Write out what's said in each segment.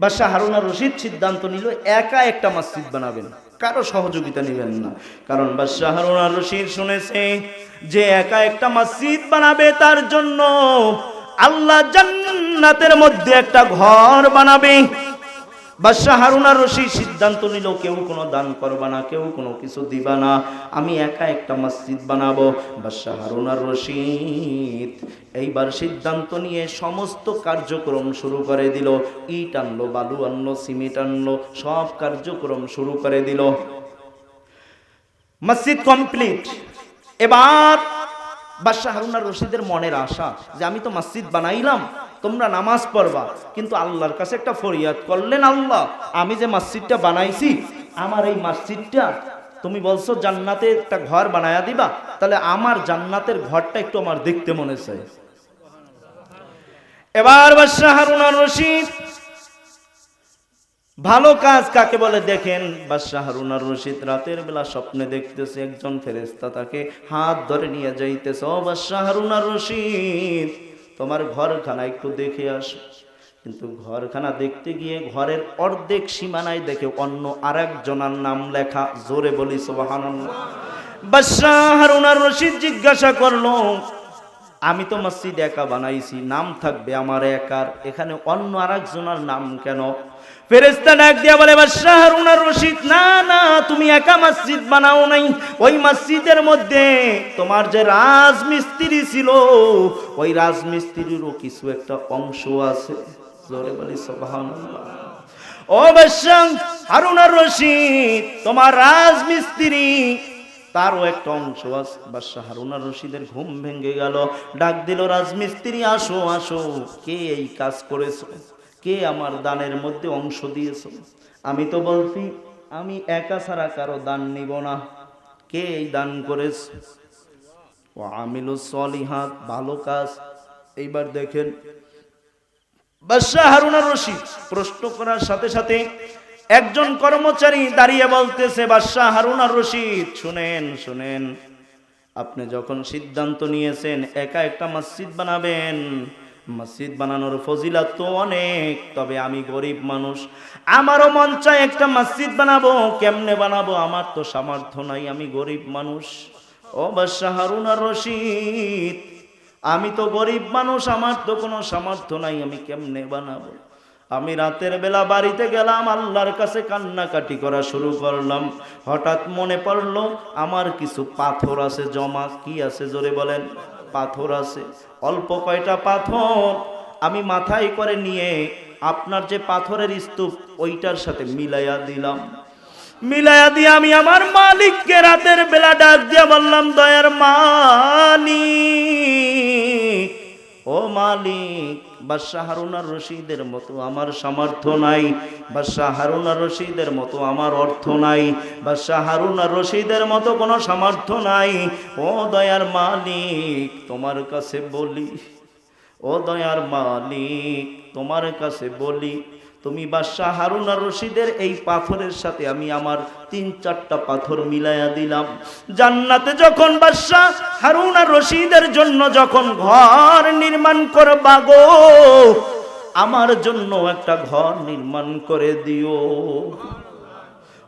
বাদশাহ হারুনা রশিদ সিদ্ধান্ত নিল, একা একটা মসজিদ বানাবেন। কারও সহযোগিতা নেবেন না। কারণ বাদশাহ হারুনা রশিদ শুনেছে যে একা একটা মসজিদ বানাবে তার জন্য আল্লাহ জান্নাতের মধ্যে একটা ঘর বানাবে। বাদশাহ হারুনা রশিদ সিদ্ধান্ত নিল, কেউ কোনো দান করবা না, কেউ কোনো কিছু দিবা না। আমি একা একটা মসজিদ বানাবো। বাদশাহ হারুনা রশিদ এইবার সিদ্ধান্ত নিয়ে সমস্ত কার্যক্রম শুরু করে দিল। ইট আনলো, বালু আনলো, সিমেন্ট আনলো, সব কার্যক্রম শুরু করে দিল। মসজিদ কমপ্লিট। এবার বাদশাহ হারুনার রশিদের মনের আশা যে আমি তো মসজিদ বানাইলাম, তোমরা নামাজ পড়বা। কিন্তু আল্লাহর কাছে একটা ফরিয়াদ করলেন আল্লাহ, আমি যে মসজিদটা বানাইছি, আমার এই মসজিদটা তুমি বলছো জান্নাতে একটা ঘর বানায়া দিবা, তাহলে আমার জান্নাতের ঘরটা একটু আমার দেখতে মনে চাই এবার বাদশাহ হারুনার রশিদ ভালো কাজ কাকে বলে? দেখেন, বাদশাহ হারুনার রশিদ রাতের বেলা স্বপ্নে দেখতেছে একজন ফেরেস্তা তাকে হাত ধরে নিয়ে যাইতেছে। ও বাদশাহ হারুনার রশিদ, তোমার ঘরখানা একটু দেখে আস। কিন্তু ঘরখানা দেখতে গিয়ে ঘরের অর্ধেক সীমানায় দেখে অন্য আরেক জনার নাম লেখা, জোরে বলি সোবাহান বাদশাহ হারুনার রশিদ জিজ্ঞাসা করল আমি তো মসজিদ একা বানাইছি, নাম থাকবে আমার একার। এখানে অন্য আরেকজনের নাম কেন? রশিদ, না না, তুমি একা মসজিদ বানাও নাই। ওই মসজিদের মধ্যে তোমার যে রাজমিস্ত্রি ছিল, ওই রাজমিস্ত্রিরও কিছু একটা অংশ আছে। রশিদ, তোমার রাজমিস্ত্রি তারও একটা অংশ আছে বাদশাহ হারুনার রশিদের ঘুম ভেঙে গেল। ডাক দিল, রাজমিস্ত্রি, আসো আসো। কে এই কাজ করেছ? কে আমার দানের মধ্যে অংশ দিয়েছ? আমি তো বলছি, আমি একা ছাড়া কারও দান নিব না। কে এই দান করেছ? ও আমিলু সলিহাত, ভালো কাজ। এইবার দেখেন বাদশাহ হারুনার রশিদ প্রশ্ন করার সাথে সাথে একজন কর্মচারী দাঁড়িয়ে বলতেছে, বাদশাহ হারুন আর রশিদ, শুনেন শুনেন। আপনি যখন সিদ্ধান্ত নিয়েছেন, একা একটা মসজিদ বানাবেন। মসজিদ বানানোর ফজিলাত তো অনেক, তবে আমি গরিব মানুষ। আমারও মন চায় একটা মসজিদ বানাবো। কেমনে বানাবো? আমার তো সামর্থ্য নাই, আমি গরিব মানুষ। ও বাদশাহ হারুন আর রশিদ, আমি তো গরিব মানুষ, আমার তো কোনো সামর্থ্য নাই, আমি কেমনে বানাবো? আমি রাতের বেলা বাড়িতে গেলাম, আল্লাহর কাছে কান্নাকাটি করা শুরু করলাম। হঠাৎ মনে পড়ল, আমার কিছু পাথর আছে, জমা কি আছে জোরে বলেন? পাথর আছে, অল্প কয়টা পাথর। আমি মাথায় করে নিয়ে আপনার যে পাথরের স্তূপ, ওইটার সাথে মিলাইয়া দিলাম। মিলাইয়া দিয়ে আমি আমার মালিককে রাতের বেলা ডাক দিয়া বললাম, দয়ার মালিক। ও মালিক, বাদশাহ হারুনার রশিদের মতো আমার সামর্থ্য নাই। বাদশাহ হারুনার রশিদের মতো আমার অর্থ নাই। বাদশাহ হারুনার রশিদের মতো কোনো সামর্থ্য নাই। ও দয়ার মালিক, তোমার কাছে বলি। ও দয়ার মালিক, তোমার কাছে বলি। তুমি বাদশাহ হারুনা রশিদের এই পাথরের সাথে আমি আমার তিন চারটা পাথর মিলাইয়া দিলাম। জান্নাতে যখন বাদশাহ হারুনা রশিদের জন্য যখন ঘর নির্মাণ করবা গো, আমার জন্য একটা ঘর নির্মাণ করে দিও।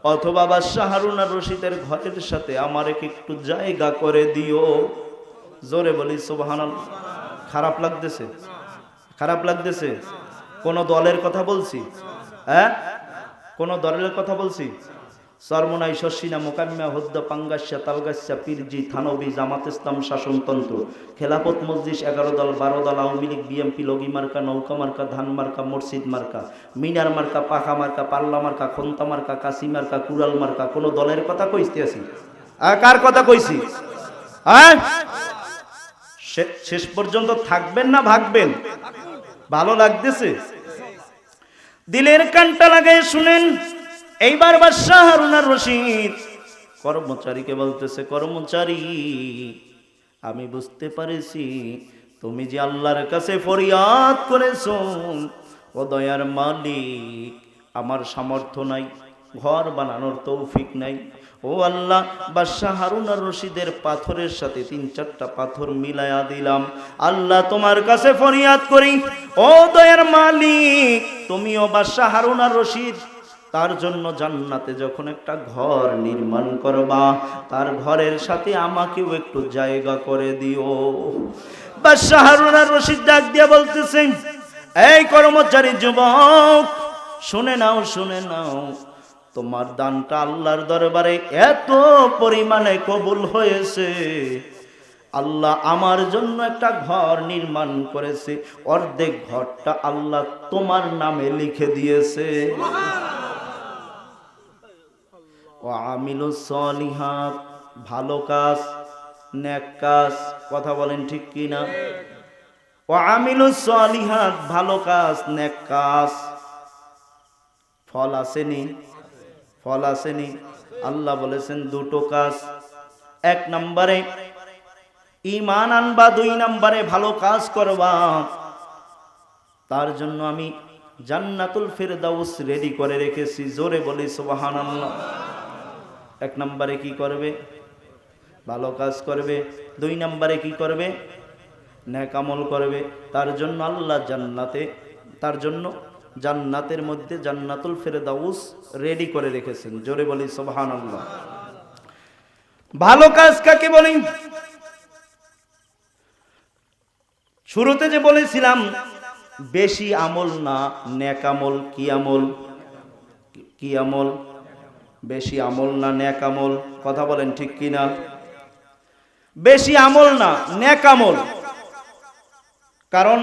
অথবা বাদশাহ হারুনা রশিদের ঘরের সাথে আমার একটু জায়গা করে দিও। জোরে বলি সুবহানাল খারাপ লাগতেছে? খারাপ লাগতেছে? কোন দলের কথা বলছি? হ্যাঁ? কোন দলের কথা বলছি? সর্বনাই শশিনা মোকাম্মা হদ্দ পাঙ্গাস্যা তালগাস্যা পিরজি থানবি জামাত ইসলাম শাসনতন্ত্র। খেলাপত মসজিদ এগারো দল, বারো দল, আওয়ামী লীগ, বিএমপি, লগি মার্কা, নৌকা মার্কা, ধান মার্কা, মসজিদ মার্কা, মিনার মার্কা, পাখা মার্কা, পাল্লা মার্কা, খন্তা মার্কা, কাশি মার্কা, কুড়াল মার্কা, কোন দলের কথা কইতে আছি কার কথা কইছি? হ্যাঁ শেষ পর্যন্ত থাকবেন না ভাগবেন? ভালো লাগতেছে। দিলের কানটা লাগাই শুনেন, এইবার বাদশাহ হারুনার রশিদ। কর্মচারীকে বলতেছে, কর্মচারী, আমি বুঝতে পারেছি তুমি যে আল্লাহর কাছে ফরিয়াদ করেছ, ও দয়ার মালিক, আমার সামর্থ্য নাই। ঘর বানানোর তৌফিক নাই। ও আল্লাহ বাদশাহ হারুন আর রশিদের পাথরের সাথে তিন চারটা পাথর মিলায়া দিলাম। আল্লাহ তোমার কাছে ফরিয়াদ করি। ও দয়ার মালিক, তুমিও বাদশাহ হারুন আর রশিদ, তার জন্য জান্নাতে যখন একটা ঘর নির্মাণ করবা, তার ঘরের সাথে আমাকেও একটু জায়গা করে দিও। বাদশাহ হারুন আর রশিদ ডাক দিয়া বলতেছেন এই কর্মচারী যুবক, শুনে নাও শুনে নাও। তোমার দানটা আল্লাহর দরবারে এত পরিমাণে কবুল হয়েছে। আল্লাহ আমার জন্য একটা ঘর নির্মাণ করেছে। অর্ধেক ঘরটা আল্লাহ তোমার নামে লিখে দিয়েছে। ভালো কাজ কাজ, কথা বলেন ঠিক কি না ও আমিলু সলিহাত, ভালো কাজ ন্যাক কাজ। ফল আসেনি ফল আসেনি। আল্লাহ বলেছেন, দুটো কাজ। এক নম্বরে ইমান আনবা, দুই নম্বরে ভালো কাজ করবা। তার জন্য আমি জান্নাতুল ফেরদাউস রেডি করে রেখেছি। জোরে বলি আল্লাহ এক নম্বরে কি করবে? ভালো কাজ করবে। দুই নম্বরে কি করবে? ন্যাকামল করবে। তার জন্য আল্লাহ জান্নাতে, তার জন্য জান্নাতের মধ্যে জান্নাতুল ফেরদাউস রেডি করে রেখেছেন। জোরে বলি আল্লাহ ভালো কাজ কাকে বলি? শুরুতে যে বলেছিলাম, বেশি আমল না ন্যাকামল কি আমল? কি আমল? বেশি আমল না ন্যাকামল কথা বলেন ঠিক কি না বেশি আমল না ন্যাকামল কারণ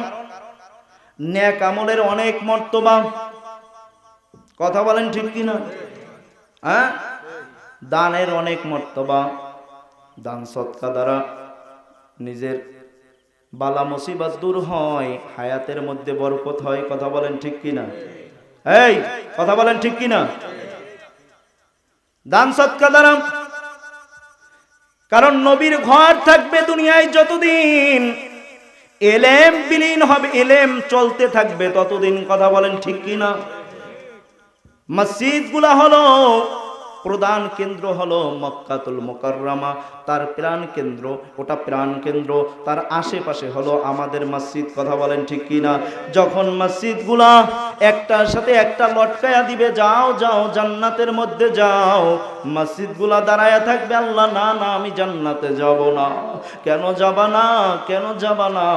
ন্যাক আমলের অনেক মর্তবা। কথা বলেন ঠিক কি না হ্যাঁ? দানের অনেক মর্তবা। দান সৎকা দ্বারা নিজের বালা মুসিবত দূর হয়, হায়াতের মধ্যে বরকত হয়, কথা বলেন ঠিক কি না এই, কথা বলেন ঠিক কি না দান সৎকা দ্বারা। কারণ নবীর ঘর থাকবে দুনিয়ায় যতদিন এলেম বিলীন হবে, এলেম চলতে থাকবে, ততদিন কথা বলেন ঠিক কিনা? মসজিদগুলা হলো প্রধান কেন্দ্র হলো মক্কাতুল মোকাররামা। তার প্রাণ কেন্দ্র, ওটা প্রাণ কেন্দ্র। তার আশেপাশে হলো আমাদের মসজিদ, কথা বলেন ঠিক কি না? যখন মসজিদগুলা একটার সাথে একটা লটকায়া দিবে, যাও যাও, জান্নাতের মধ্যে যাও। মসজিদগুলা দাঁড়ায়া থাকবে, আল্লাহ, না না, আমি জান্নাতে যাব না। কেন যাবা না? কেন যাবা না?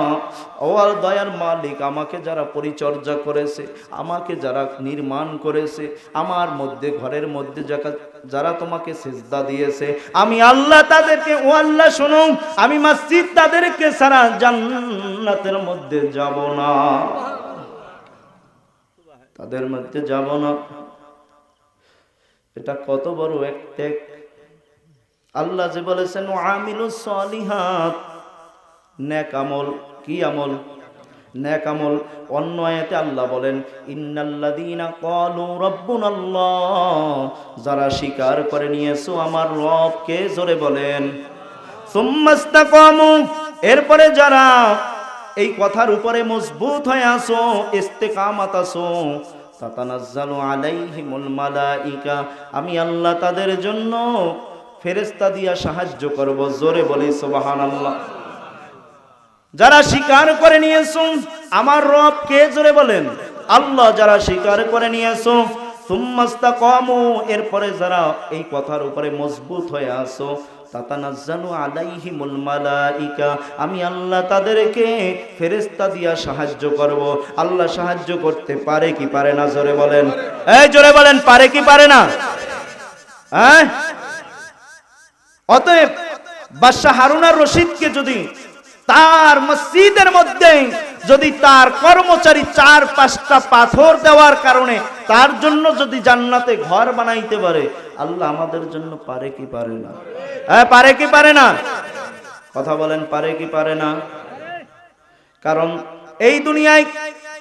ও দয়ার মালিক আমাকে যারা পরিচর্যা করেছে, আমাকে যারা নির্মাণ করেছে, আমার মধ্যে, ঘরের মধ্যে যারা যারা তোমাকে সেজদা দিয়েছে, আমি আল্লাহ তাদেরকে, ও আল্লাহ শোনো, আমি মসজিদ তাদেরকে সারা জান্নাতের মধ্যে যাব না। তাদের মধ্যে যাব না। এটা কত বড় এক ত্যাগ আল্লাহ যে বলেছেন আমিলু সলিহাত ন্যাক আমল, কি আমল? ন্যাক আমল অন্য আয়াতে আল্লাহ বলেন, ইন্নাল্লাযীনা ক্বালু রাব্বুনাল্লাহ যারা স্বীকার করে নিয়েছো আমার রবকে জোরে বলেন। সুম্মাস্তাকামু, এরপরে যারা এই কথার উপরে মজবুত হয়ে আসো ইস্তেকামাত আসো তাতানাজ্জালু আলাইহিমুল মালাইকা, আমি আল্লাহ তাদের জন্য ফেরেশতা দিয়া সাহায্য করব, জোরে বলি সুবহানাল্লাহ। যারা স্বীকার করে নিয়েছো, আমার রব কে জোরে বলেন? আল্লাহ যারা স্বীকার করে নিয়েছো সুম্মাস্তা কমু এরপরে যারা এই কথার উপরে মজবুত হয়ে আসো আমি আল্লাহ তাদেরকে ফেরেশতা দিয়া সাহায্য করব। আল্লাহ সাহায্য করতে পারে কি পারে না, জোরে বলেন। এই জোরে বলেন, পারে কি পারে না? হ্যাঁ? অতএব বাদশাহ হারুনার রশিদকে যদি তার মসজিদের মধ্যে যদি তার কর্মচারী চার পাঁচটা পাথর দেওয়ার কারণে তার জন্য যদি জান্নাতে ঘর বানাইতে পারে, আল্লাহ আমাদের জন্য পারে কি পারে না? হ্যাঁ পারে কি পারে না? কথা বলেন, পারে কি পারে না? কারণ এই দুনিয়ায়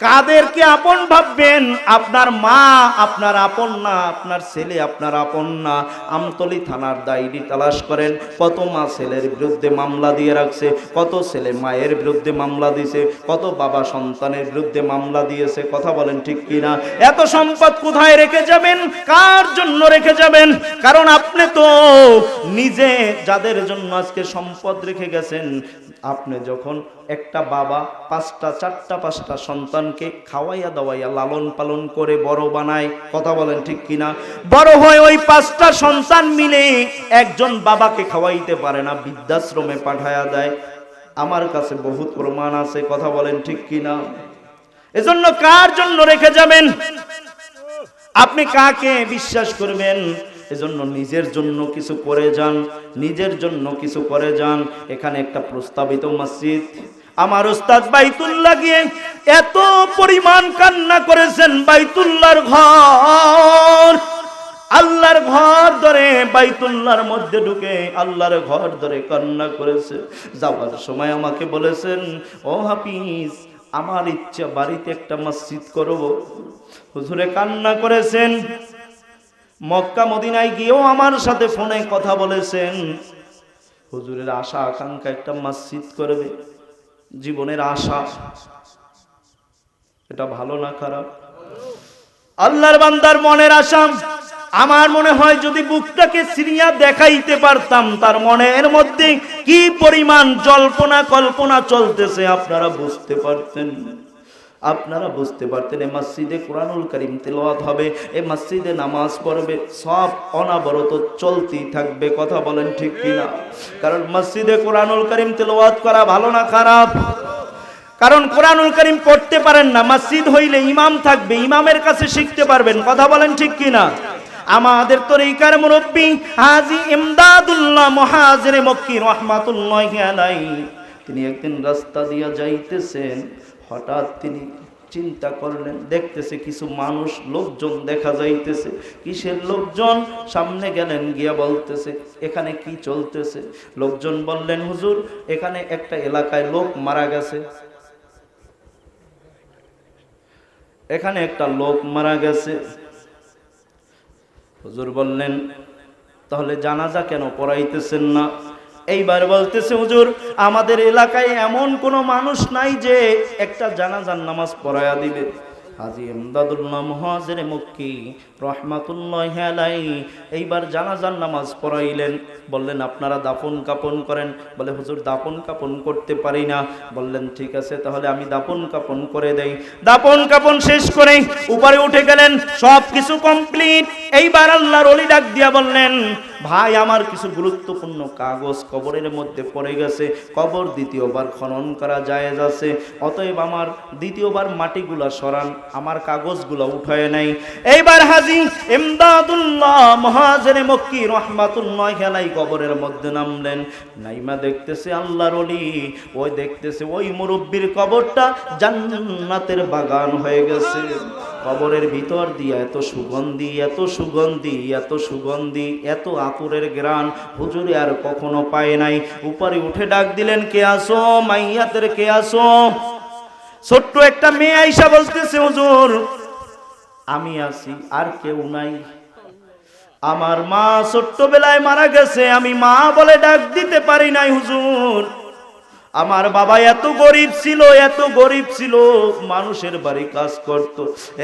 কাদেরকে আপন ভাববেন? আপনার মা আপনার আপন না, আপনার ছেলে আপনার আপন না। আমতলি থানার ডায়েরি তালাশ করেন, কত মা ছেলের বিরুদ্ধে মামলা দিয়ে রাখছে, কত ছেলে মায়ের বিরুদ্ধে মামলা দিয়েছে কত বাবা সন্তানের বিরুদ্ধে মামলা দিয়েছে, কথা বলেন ঠিক কিনা? এত সম্পদ কোথায় রেখে যাবেন? কার জন্য রেখে যাবেন? কারণ আপনি তো নিজে যাদের জন্য আজকে সম্পদ রেখে গেছেন আপনি যখন একটা বাবা পাঁচটা, চারটা, পাঁচটা সন্তানকে খাওয়াইয়া দাওয়াইয়া লালন পালন করে বড় বানায়, কথা বলেন ঠিক কিনা? বড় হয় ওই পাঁচটা সন্তান মিলে একজন বাবাকে খাওয়াইতে পারে না, বৃদ্ধাশ্রমে পাঠায়া দেয়। আমার কাছে বহুত প্রমাণ আছে, কথা বলেন ঠিক কিনা? এজন্য কার জন্য রেখে যাবেন? আপনি কাকে বিশ্বাস করবেন? এজন্য নিজের জন্য কিছু করে যান, নিজের জন্য কিছু করে যান। এখানে একটা প্রস্তাবিত মসজিদ। আমার ওস্তাদ বাইতুল্লাহ গিয়ে এত পরিমাণ কান্না করেছেন বাইতুল্লাহর ঘর। আল্লাহর ঘর ধরে বাইতুল্লাহর মধ্যে ঢুকে আল্লাহর ঘর ধরে কান্না করেছে। যাওয়ার সময় আমাকে বলেছেন, ও হাফিজ, আমার ইচ্ছা বাড়িতে একটা মসজিদ করব। হুজুরে কান্না করেছেন। মক্কা মদিনায় গিয়েও আমার সাথে ফোনে কথা বলেছেন। হুজুরের আশা, আকাঙ্ক্ষা, একটা মসজিদ করবে। জীবনের আশা। এটা ভালো না খারাপ? আল্লাহর বান্দার মনের আশা। আমার মনে হয় যদি বুকটাকে সিরিয়া দেখাইতে পারতাম, তার মনের মধ্যে কি পরিমাণ জল্পনা কল্পনা চলতেছে আপনারা বুঝতে পারতেন। আপনারা বুঝতে পারতেন, এ মসজিদে কোরআনুল করিম তেলাওয়াত হবে, এ মসজিদে নামাজ পড়বে, সব অনাবরত চলতেই থাকবে, কথা বলেন ঠিক কিনা? কারণ মসজিদে কোরআনুল করিম তেলাওয়াত করা ভালো না খারাপ? কারণ কোরআনুল করিম পড়তে পারেন না, মসজিদ হইলে ইমাম থাকবে, ইমামের কাছে শিখতে পারবেন, কথা বলেন ঠিক কিনা? আমাদের তরিকার মুরব্বী হাজি ইমদাদুল্লাহ মহাজরে মক্কি রহমাতুল্লাহ তিনি একদিন রাস্তা দিয়া যাইতেছেন হঠাৎ তিনি চিন্তা করলেন, দেখতেছে কিছু মানুষ, লোকজন দেখা যাইতেছে। কিসের লোকজন? সামনে গেলেন, গিয়া বলতেছে, এখানে কি চলতেছে? লোকজন বললেন, হুজুর, এখানে একটা এলাকায় লোক মারা গেছে। এখানে একটা লোক মারা গেছে। হুজুর বললেন, তাহলে জানাজা কেন পড়াইতেছেন না? এইবার বলতেছে, হুজুর, আমাদের এলাকায় এমন কোনো মানুষ নাই যে একটা জানাজার নামাজ পড়ায়া দিবে। হাজি এমদাদুল্লাহ মহাজের মক্কি রহমাতুল্লাহ আলাই এইবার জানাজার নামাজ পড়াইলেন। বললেন, আপনারা দাফন কাপন করেন। বলে, হুজুর, দাফন কাপন করতে পারি না। বললেন, ঠিক আছে, তাহলে আমি দাপন কাপন করে দেই। দাপন কাপন শেষ করে উপরে উঠে গেলেন সব কিছু কমপ্লিট। এইবার আল্লাহর অলি ডাক দিয়া বললেন, ভাই, আমার কিছু গুরুত্বপূর্ণ কাগজ কবরের মধ্যে পড়ে গেছে। কবর দ্বিতীয়বার খনন করা জায়েজ আছে। অতএব আমার দ্বিতীয়বার মাটিগুলা সরান। আমার কাগজগুলো উঠায় নাই। এইবার হাজি এমদাদুল্লাহ মহাজেরে মক্কি রহমাতুল্লাহ খেলাই কবরের মধ্যে নামলেন। নাইমা দেখতেছে আল্লাহর অলি ওই দেখতেছে ওই মুরব্বীর কবরটা জান্নাতের বাগান হয়ে গেছে। কবরের ভিতর দিয়ে এত সুগন্ধি এত সুগন্ধি এত সুগন্ধি, এত আতুরের গ্রান হুজুরে আর কখনো পায় নাই। উপরে উঠে ডাক দিলেন, কে আসো মাইয়াতের কে আসো ছোট্ট একটা মেয়ে আইসা বলতেছে, হুজুর, আমি আছি, আর কেউ নাই। আমার মা ছোট্টবেলায় মারা গেছে, আমি মা বলে ডাক দিতে পারি নাই, হুজুর। আমার বাবা এত গরিব ছিল, এত গরিব ছিল, মানুষের বাড়ি কাজ করত।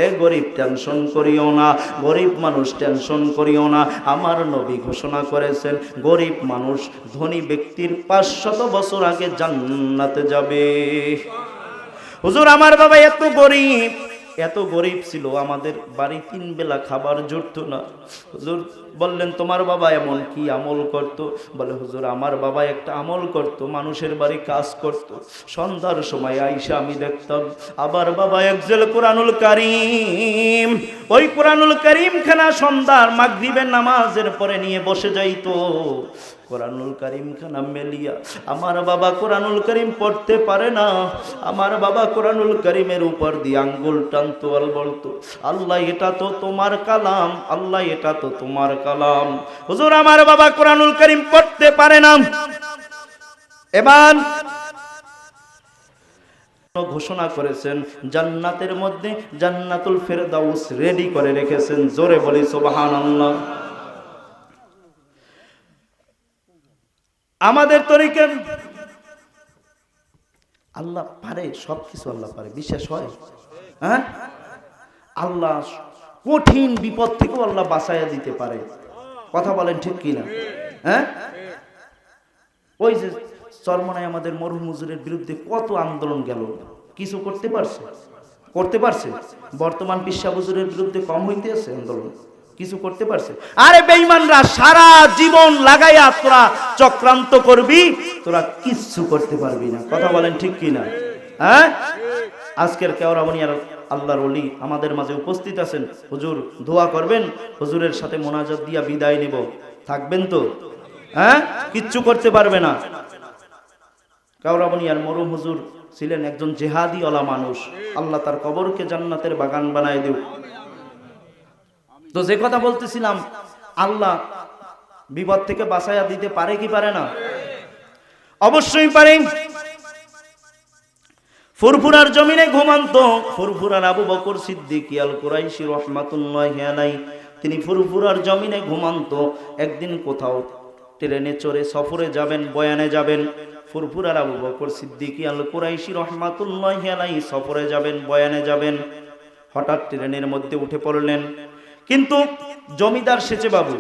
এ গরিব, টেনশন করিও না, গরিব মানুষ টেনশন করিও না। আমার নবী ঘোষণা করেছেন, গরিব মানুষ ধনী ব্যক্তির পাঁচশত বছর আগে জান্নাতে যাবে। হুজুর, আমার বাবা এত গরিব এত গরিব ছিল, আমাদের বাড়ি তিন বেলা খাবার জুটতো না। হুজুর বললেন, তোমার বাবা এমন কি আমল করত? বলে, হুজুর, আমার বাবা একটা আমল করত, মানুষের বাড়ি কাজ করত। সন্ধ্যার সময় আইসা আমি দেখতাম, আবার বাবা একজেল কোরআনুল কারিম, ওই কোরআনুল কারিম খানা সন্ধ্যার মাগরিবের নামাজের পরে নিয়ে বসে যাইতো। কোরআনুল করিম খানা মেলিয়া, আমার বাবা কোরআনুল করিম পড়তে পারে না। আমার বাবা কোরআনুল করিমের উপর দিয়ে আঙ্গুল টানতো আর বলতো আল্লাহ, এটা তো তোমার কালাম, আল্লাহ, এটা তো তোমার কালাম। হুজুর, আমার বাবা কোরআনুল করিম পড়তে পারে না। এবার ঘোষণা করেছেন, জান্নাতের মধ্যে জান্নাতুল ফেরদাউস রেডি করে রেখেছেন। জোরে বলি, সুবহানাল্লাহ। আমাদের তরিকের আল্লাহ পারে, সবকিছু আল্লাহ পারে। বিশ্বাস হয়? হ্যাঁ? আল্লাহ কঠিন বিপদ থেকেও আল্লাহ বাঁচাইয়া দিতে পারে। কথা বলেন ঠিক কিনা? হ্যাঁ? ওই যে চরমনায় আমাদের মরহুম হুজুরের বিরুদ্ধে কত আন্দোলন গেল। কিছু করতে পারছে? করতে পারছে? বর্তমান পিসা বিরুদ্ধে কম হইতে আছে আন্দোলন। কিছু করতে পারছে? আরে বেঈমানরা সারা জীবন লাগাইয়া তোরা চক্রান্ত করবি, তোরা কিচ্ছু করতে পারবি না। কথা বলেন ঠিক কি না হ্যাঁ? আজকের কেওরাবনিয়ার আল্লাহর অলি আমাদের মাঝে উপস্থিত আছেন। হুজুর, দোয়া করবেন, হুজুরের সাথে মোনাজাত দিয়া বিদায় নেব। থাকবেন তো? হ্যাঁ? কিচ্ছু করতে পারবে না। কাউরাবনিয়ার মরুম হুজুর ছিলেন একজন জেহাদি ওলা মানুষ। আল্লাহ তার কবরকে জান্নাতের বাগান বানায় দেব তো যে কথা বলতেছিলাম, আল্লাহ বিপদ থেকে বাঁচাইয়া দিতে পারে কি পারে না? অবশ্যই পারে। ফুরফুরার জমিনে ঘুমান্ত। ফুরফুরার আবু বকর সিদ্দিক আল কুরাইশি রহমাতুল্লাহ আলাই তিনি ফুরফুরার জমিনে ঘুমান্ত। একদিন কোথাও ট্রেনে চড়ে সফরে যাবেন, বয়ানে যাবেন, ফুরফুরার আবু বকর সিদ্দিক আল কুরাইশি রহমাতুল্লাহ আলাই সফরে যাবেন, বয়ানে যাবেন। হঠাৎ ট্রেনের মধ্যে উঠে পড়লেন। কিন্তু জমিদার সেচে বাবু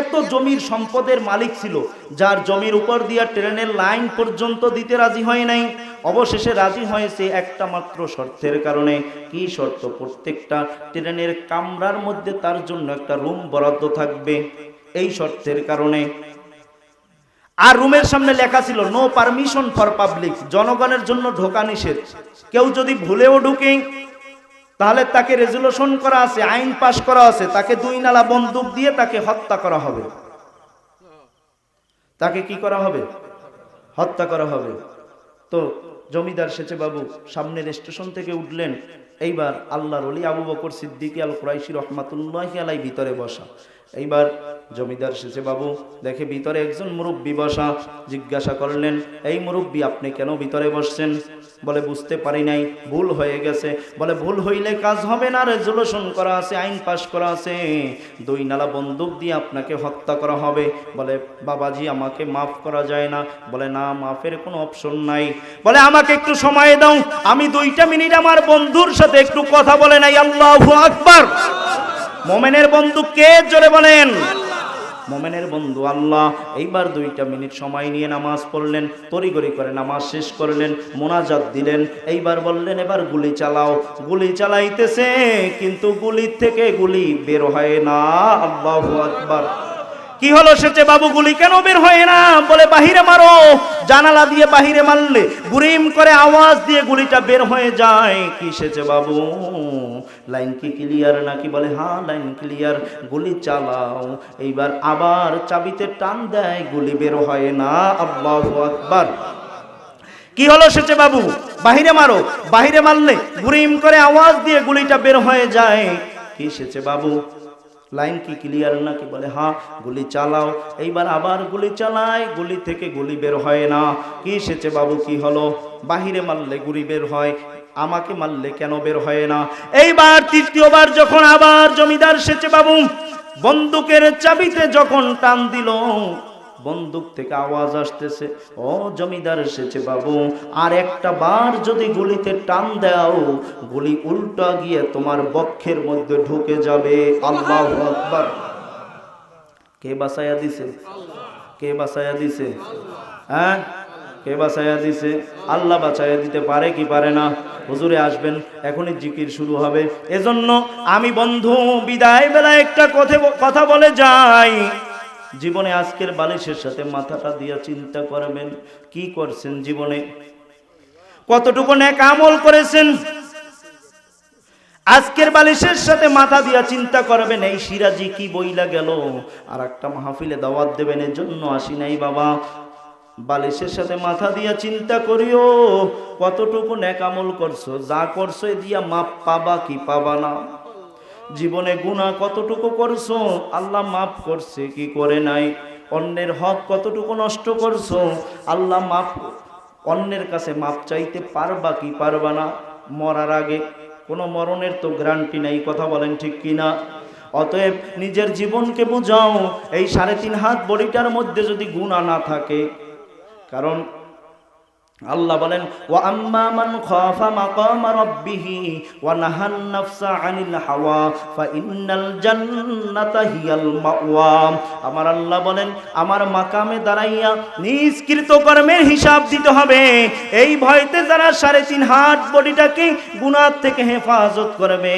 এত জমির সম্পদের মালিক ছিল, যার জমির উপর দিয়া ট্রেনের লাইন পর্যন্ত দিতে রাজি হয় নাই। অবশেষে রাজি হয়েছে একটা মাত্র শর্তের কারণে। কি শর্ত? প্রত্যেকটা ট্রেনের কামরার মধ্যে তার জন্য একটা রুম বরাদ্দ থাকবে। এই শর্তের কারণে। আর রুমের সামনে লেখা ছিল নো পারমিশন ফর পাবলিক জনগণের জন্য ঢোকা নিষেধ। কেউ যদি ভুলেও ঢুকে, তাহলে তাকে রেজুলেশন করা আছে, আইন পাশ করা আছে। তাকে দুই নালা বন্দুক দিয়ে তাকে হত্যা করা হবে। তাকে কি করা হবে? হত্যা করা হবে। তো জমিদার সেচে বাবু সামনের স্টেশন থেকে উঠলেন, এইবার আল্লাহর অলি আবু বকর সিদ্দিকী আল কুরাইশি রহমাতুল্লাহ আলাই ভিতরে বসা। এইবার জমিদার শেষে বাবু, দেখে ভিতরে একজন মুরব্বী বসা, জিজ্ঞাসা করলেন, এই মুরব্বী, আপনি কেন ভিতরে বসছেন? বলে, বুঝতে পারি নাই, ভুল হয়ে গেছে। বলে, ভুল হইলে কাজ হবে না রেজুলেশন করা আছে, আইন পাশ করা আছে। দুই নালা বন্দুক দিয়ে আপনাকে হত্যা করা হবে। বলে, বাবাজি, আমাকে মাফ করা যায় না। বলে, না, মাফের কোনো অপশন নাই। বলে, আমাকে একটু সময় দাও, আমি দুইটা মিনিট আমার বন্ধুর সাথে একটু কথা বলে নাই। আল্লাহ আকবার। মোমেনের বন্ধু কে? জোরে বলেন। মোমেনের বন্ধু আল্লাহ। এইবার দুইটা মিনিট সময় নিয়ে নামাজ পড়লেন তরিগরি করে নামাজ শেষ করলেন, মোনাজাত দিলেন। এইবার বললেন, এবার গুলি চালাও। গুলি চালাইতেছে, কিন্তু গুলির থেকে গুলি বের হয় না। আল্লাহ আকবার। কি হলো সেচে বাবু গুলি কেন বের হয় না? বলে, বাহিরে মারো। জানালা দিয়ে বাহিরে মারলে গুরিম করে আওয়াজ দিয়ে গুলিটা বের হয়ে যায়। কি সেচে বাবু? লাইন কি ক্লিয়ার নাকি? বলে হ্যাঁ লাইন ক্লিয়ার। গুলি চালাও। এইবার আবার চাবিতে টান দেয়, গুলি বের হয় না। আল্লাহ আকবার। কি হলো সেচে বাবু? বাহিরে মারো। বাহিরে মারলে গুরিম করে আওয়াজ দিয়ে গুলিটা বের হয়ে যায়। কি সেচে বাবু? লাইন কি ক্লিয়ার নাকি বলে? হ্যাঁ গুলি চালাও। এইবার আবার গুলি চালায় গুলি থেকে গুলি বের হয় না। কি সেচে বাবু, কি হলো? বাহিরে মারলে গুলি বের হয়, আমাকে মারলে কেন বের হয় না? এইবার তৃতীয়বার যখন আবার জমিদার সেচে বাবু, বন্দুকের চাবিতে যখন টান দিল বন্দুক থেকে আওয়াজ আসতেছে, ও জমিদার এসেছে বাবু, আর একটা বার যদি গুলিতে টান দাও, গুলি উল্টা গিয়ে তোমার বক্ষের মধ্যে ঢুকে যাবে। আল্লাহ আকবার। কে বাসায়া দিছে? কে বাসায়া দিছে? হ্যাঁ? কে বাসায়া দিছে? আল্লাহ বাঁচাইয়া দিতে পারে কি পারে না? হুজুরে আসবেন, এখনই জিকির শুরু হবে। এজন্য আমি বন্ধু বিদায় বেলা একটা কথা কথা বলে যাই। জীবনে আজকের বালিশের সাথে মাথাটা দিয়া চিন্তা করবেন, কি করছেন জীবনে? কতটুকু ন্যাক আমল করেছেন? আজকের বালিশের সাথে মাথা দিয়া চিন্তা করবেন, এই সিরাজি কি বইলা গেল? আর একটা মাহফিলে দাওয়াত দেবেন এর জন্য আসি নাই বাবা। বালিশের সাথে মাথা দিয়া চিন্তা করিও, কতটুকু ন্যাক আমল করছ, যা করছ দিয়া মাপ পাবা কি পাবা না? জীবনে গুণা কতটুকু করছ? আল্লাহ মাফ করছে, কি করে নাই? অন্যের হক কতটুকু নষ্ট করছ? আল্লাহ মাফ অন্যের কাছে মাপ চাইতে পারবা কি পারবা না? মরার আগে। কোনো মরণের তো গ্যারান্টি নাই কথা বলেন ঠিক কিনা? অতএব নিজের জীবনকে বুঝাও, এই সাড়ে তিন হাত বডিটার মধ্যে যদি গুণা না থাকে, কারণ আল্লাহ বলেন মান খাফা মাকামা ওয়া নাহান নাফসা আনিল হাওয়া, ফা ইন্নাল জান্নাতা হিয়াল মাওয়া। আমার আল্লাহ বলেন, আমার মাকামে দাঁড়াইয়া কর্মের হিসাব দিতে হবে। এই ভয়তে যারা সাড়ে তিন হাত বডিটাকে গুনাহ থেকে হেফাজত করবে।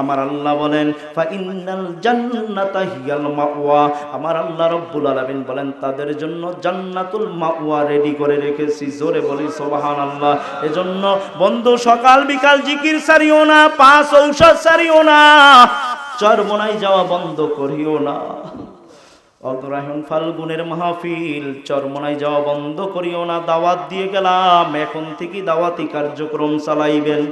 আমার আল্লাহ বলেন, ফা ইন্নাল জান্নাতা হিয়াল মাওয়া। আমার আল্লাহ রব্বুল আলামিন বলেন, তাদের জন্য জান্নাতুল মাওয়া রেডি করে রেখেছি। জোরে বলি সোহান আল্লাহ এজন্য বন্ধু, সকাল বিকাল জিকির সারিও না, পাঁচ ঔষধ সারিও না চরমনাই যাওয়া বন্ধ করিও না। অগ্রহণ ফাল্গুনের মাহফিল চরমনাই যাওয়া বন্ধ করিও না, দাওয়াত দিয়ে গেলাম, এখন থেকে দাওয়াতি কার্যক্রম চালাইবেন।